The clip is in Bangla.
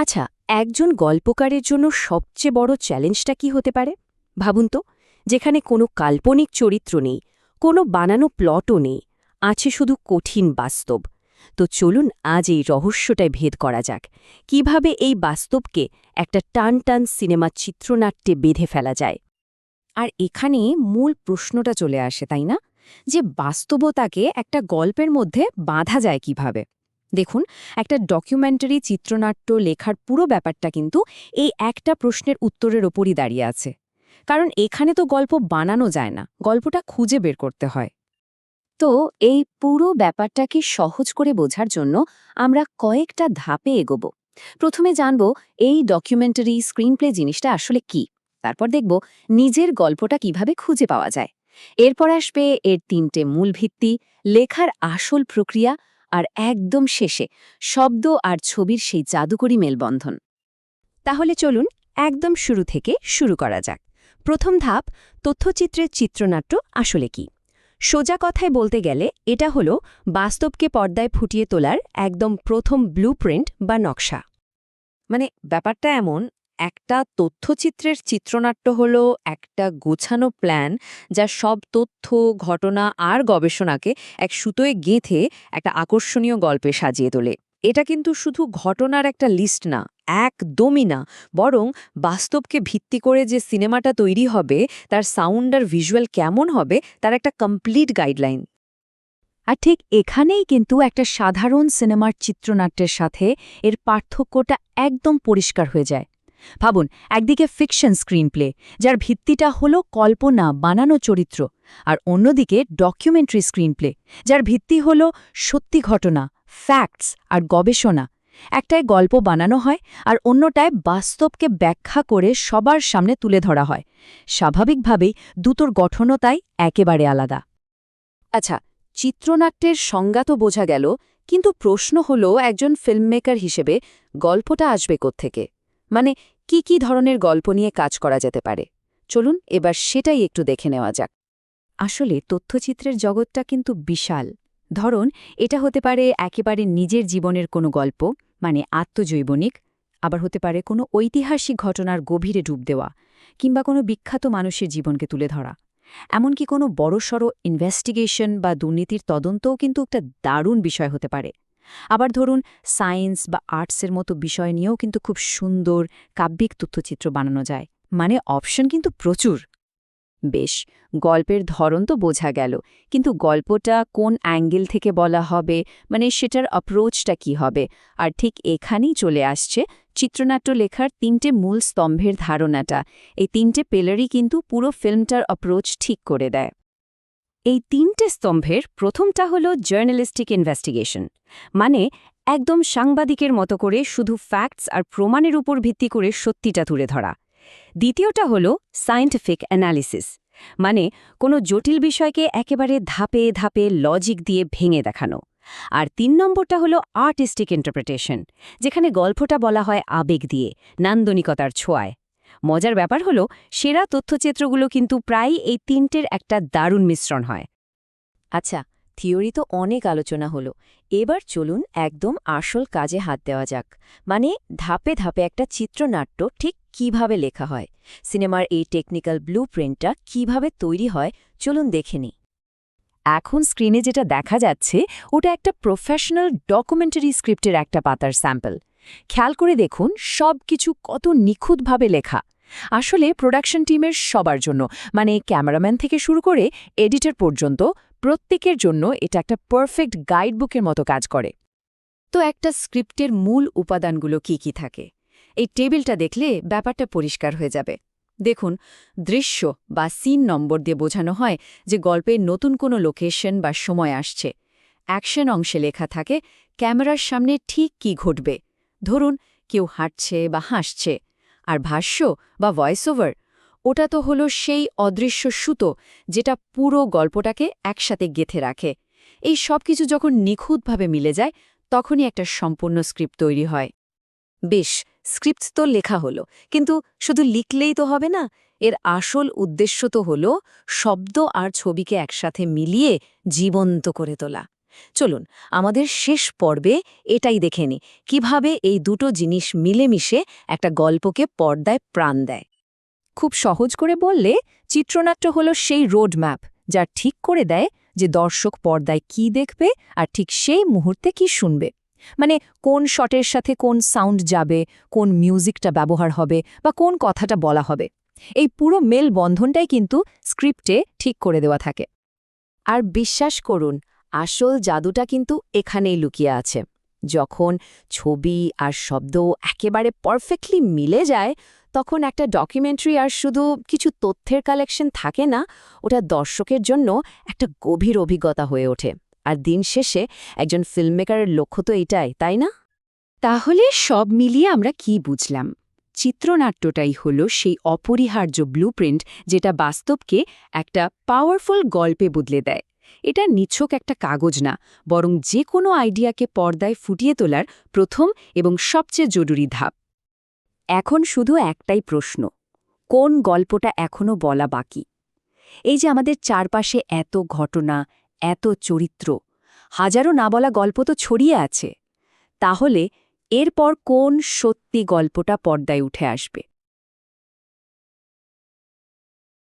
আচ্ছা একজন গল্পকারের জন্য সবচেয়ে বড় চ্যালেঞ্জটা কি হতে পারে? ভাবুন তো, যেখানে কোনো কাল্পনিক চরিত্র নেই, কোনো বানানো প্লটও নেই, আছে শুধু কঠিন বাস্তব। তো চলুন আজ এই রহস্যটায় ভেদ করা যাক। কীভাবে এই বাস্তবকে একটা টান টান সিনেমা চিত্রনাট্যে বেঁধে ফেলা যায়? আর এখানে মূল প্রশ্নটা চলে আসে, তাই না? যে বাস্তবতাকে একটা গল্পের মধ্যে বাঁধা যায় কীভাবে? দেখুন, একটা ডকুমেন্টারি চিত্রনাট্য লেখার পুরো ব্যাপারটা কিন্তু এই একটা প্রশ্নের উত্তরের ওপরই দাঁড়িয়ে আছে। কারণ এখানে তো গল্প বানানো যায় না, গল্পটা খুঁজে বের করতে হয়। তো এই পুরো ব্যাপারটাকে সহজ করে বোঝার জন্য আমরা কয়েকটা ধাপে এগোব। প্রথমে জানব এই ডকুমেন্টারি স্ক্রিনপ্লে জিনিসটা আসলে কি? তারপর দেখব নিজের গল্পটা কীভাবে খুঁজে পাওয়া যায়। এরপর আসবে এর তিনটে মূল ভিত্তি, লেখার আসল প্রক্রিয়া আর একদম শেষে শব্দ আর ছবির সেই জাদুকরী মেলবন্ধন। তাহলে চলুন একদম শুরু থেকে শুরু করা যাক। প্রথম ধাপ, তথ্যচিত্রের চিত্রনাট্য আসলে কি? সোজা কথায় বলতে গেলে এটা হলো বাস্তবকে পর্দায় ফুটিয়ে তোলার একদম প্রথম ব্লুপ্রিন্ট বা নকশা। মানে ব্যাপারটা এমন একটা তথ্যচিত্রের চিত্রনাট্য হল একটা গোছানো প্ল্যান যা সব তথ্য, ঘটনা আর গবেষণাকে এক সুতোয় গেঁথে একটা আকর্ষণীয় গল্পে সাজিয়ে তোলে। এটা কিন্তু শুধু ঘটনার একটা লিস্ট না, একদমই না, বরং বাস্তবকে ভিত্তি করে যে সিনেমাটা তৈরি হবে, তার সাউন্ড আর ভিজুয়াল কেমন হবে, তার একটা কমপ্লিট গাইডলাইন। আর ঠিক এখানেই কিন্তু একটা সাধারণ সিনেমার চিত্রনাট্যের সাথে এর পার্থক্যটা একদম পরিষ্কার হয়ে যায়। ভাবুন, একদিকে ফিকশন স্ক্রিনপ্লে যার ভিত্তিটা হলো কল্পনা, বানানো চরিত্র, আর অন্যদিকে ডকুমেন্টারি স্ক্রিনপ্লে যার ভিত্তি হলো সত্যি ঘটনা ফ্যাক্টস আর গবেষণা। একটায় গল্প বানানো হয়, আর অন্যটায় বাস্তবকে ব্যাখ্যা করে সবার সামনে তুলে ধরা হয়। স্বাভাবিকভাবেই দুটোর গঠনও তাই একেবারে আলাদা। আচ্ছা চিত্রনাট্যের সংজ্ঞা তো বোঝা গেল, কিন্তু প্রশ্ন হল একজন ফিল্মমেকার হিসেবে গল্পটা আসবে কোত্থেকে? মানে কি কি ধরনের গল্প নিয়ে কাজ করা যেতে পারে? চলুন, এবার সেটাই একটু দেখে নেওয়া যাক। আসলে, তথ্যচিত্রের জগৎটা কিন্তু বিশাল। ধরুন, এটা হতে পারে একেবারে নিজের জীবনের কোনো গল্প মানে আত্মজৈবনিক, আবার হতে পারে কোনো ঐতিহাসিক ঘটনার গভীরে ডুব দেওয়া, কিংবা কোনো বিখ্যাত মানুষের জীবনকে তুলে ধরা। এমনকি কোনো বড়সড় ইনভেস্টিগেশন বা দুর্নীতির তদন্তও কিন্তু একটা দারুণ বিষয় হতে পারে। আবার ধরুন, সায়েন্স বা আর্টসের মতো বিষয় নিয়েও কিন্তু খুব সুন্দর কাব্যিক তথ্যচিত্র বানানো যায়। মানে অপশন কিন্তু প্রচুর। বেশ, গল্পের ধরন তো বোঝা গেল, কিন্তু গল্পটা কোন অ্যাঙ্গেল থেকে বলা হবে? মানে সেটার অ্যাপ্রোচটা কি হবে? আর ঠিক এখানেই চলে আসছে চিত্রনাট্য লেখার তিনটে মূল স্তম্ভের ধারণাটা। এই তিনটে পেলারই কিন্তু পুরো ফিল্মটার অ্যাপ্রোচ ঠিক করে দেয়। এই তিনটে স্তম্ভের প্রথমটা হল জার্নালিস্টিক ইনভেস্টিগেশন মানে একদম সাংবাদিকের মতো করে শুধু ফ্যাক্টস আর প্রমাণের উপর ভিত্তি করে সত্যিটা তুলে ধরা। দ্বিতীয়টা হল সায়েন্টিফিক অ্যানালিসিস মানে কোনো জটিল বিষয়কে একেবারে ধাপে ধাপে লজিক দিয়ে ভেঙে দেখানো। আর তিন নম্বরটা হলো আর্টিস্টিক ইন্টারপ্রিটেশন যেখানে গল্পটা বলা হয় আবেগ দিয়ে, নান্দনিকতার ছোঁয়ায়। মজার ব্যাপার হলো, সেরা তথ্যচিত্রগুলো কিন্তু প্রায়ই এই তিনটের একটা দারুণ মিশ্রণ হয়। আচ্ছা থিওরি তো অনেক আলোচনা হলো। এবার চলুন একদম আসল কাজে হাত দেওয়া যাক। মানে ধাপে ধাপে একটা চিত্রনাট্য ঠিক কীভাবে লেখা হয়? সিনেমার এই টেকনিক্যাল ব্লু প্রিন্টটা কীভাবে তৈরি হয়? চলুন দেখে নিই। এখন স্ক্রিনে যেটা দেখা যাচ্ছে, ওটা একটা প্রফেশনাল ডকুমেন্টারি স্ক্রিপ্টের একটা পাতার স্যাম্পল। খেয়াল করে দেখুন সব কিছু কত নিখুঁতভাবে লেখা। আসলে প্রোডাকশন টিমের সবার জন্য মানে ক্যামেরাম্যান থেকে শুরু করে এডিটর পর্যন্ত, প্রত্যেকের জন্য এটা একটা পারফেক্ট গাইডবুকের মতো কাজ করে। তো একটা স্ক্রিপ্টের মূল উপাদানগুলো কি কি থাকে? এই টেবিলটা দেখলে ব্যাপারটা পরিষ্কার হয়ে যাবে। দেখুন, দৃশ্য বা সিন নম্বর দিয়ে বোঝানো হয় যে গল্পের নতুন কোনো লোকেশন বা সময় আসছে। অ্যাকশন অংশে লেখা থাকে ক্যামেরার সামনে ঠিক কি ঘটবে। ধরুন, কেউ হাঁটছে বা হাসছে, আর ভাষ্য বা ভয়েস ওভার ওটা তো হলো সেই অদৃশ্য সুতো যেটা পুরো গল্পটাকে একসাথে গেথে রাখে। এই সব কিছু যখন নিখুঁতভাবে মিলে যায়, তখনই একটা সম্পূর্ণ স্ক্রিপ্ট তৈরি হয়। বেশ, স্ক্রিপ্ট তো লেখা হলো, কিন্তু শুধু লিখলেই তো হবে না, এর আসল উদ্দেশ্য তো হল শব্দ আর ছবিকে একসাথে মিলিয়ে জীবন্ত করে তোলা। চলুন, আমাদের শেষ পর্বে এটাই দেখে নি কীভাবে এই দুটো জিনিস মিলেমিশে একটা গল্পকে পর্দায় প্রাণ দেয়। খুব সহজ করে বললে, চিত্রনাট্য হলো সেই রোড ম্যাপ যা ঠিক করে দেয় যে দর্শক পর্দায় কি দেখবে আর ঠিক সেই মুহূর্তে কি শুনবে। মানে কোন শটের সাথে কোন সাউন্ড যাবে, কোন মিউজিকটা ব্যবহার হবে বা কোন কথাটা বলা হবে। এই পুরো মেল বন্ধনটাই কিন্তু স্ক্রিপ্টে ঠিক করে দেওয়া থাকে। আর বিশ্বাস করুন আসল জাদুটা কিন্তু এখানেই লুকিয়ে আছে। যখন ছবি আর শব্দ একেবারে পারফেক্টলি মিলে যায়, তখন একটা ডকুমেন্টারি আর শুধু কিছু তথ্যের কালেকশন থাকে না, ওটা দর্শকের জন্য একটা গভীর অভিজ্ঞতা হয়ে ওঠে। আর দিন শেষে একজন ফিল্মমেকারের লক্ষ্য তো এটাই, তাই না? তাহলে সব মিলিয়ে আমরা কি বুঝলাম? চিত্রনাট্যটাই হল সেই অপরিহার্য ব্লুপ্রিন্ট যেটা বাস্তবকে একটা পাওয়ারফুল গল্পে বদলে দেয়। এটা নিছক একটা কাগজ না, বরং যে কোনো আইডিয়াকে পর্দায় ফুটিয়ে তোলার প্রথম এবং সবচেয়ে জরুরি ধাপ। এখন শুধু একটাই প্রশ্ন, কোন গল্পটা এখনও বলা বাকি? এই যে আমাদের চারপাশে এত ঘটনা, এত চরিত্র, হাজারো না বলা গল্প তো ছড়িয়ে আছে, তাহলে এরপর কোন সত্যি গল্পটা পর্দায় উঠে আসবে?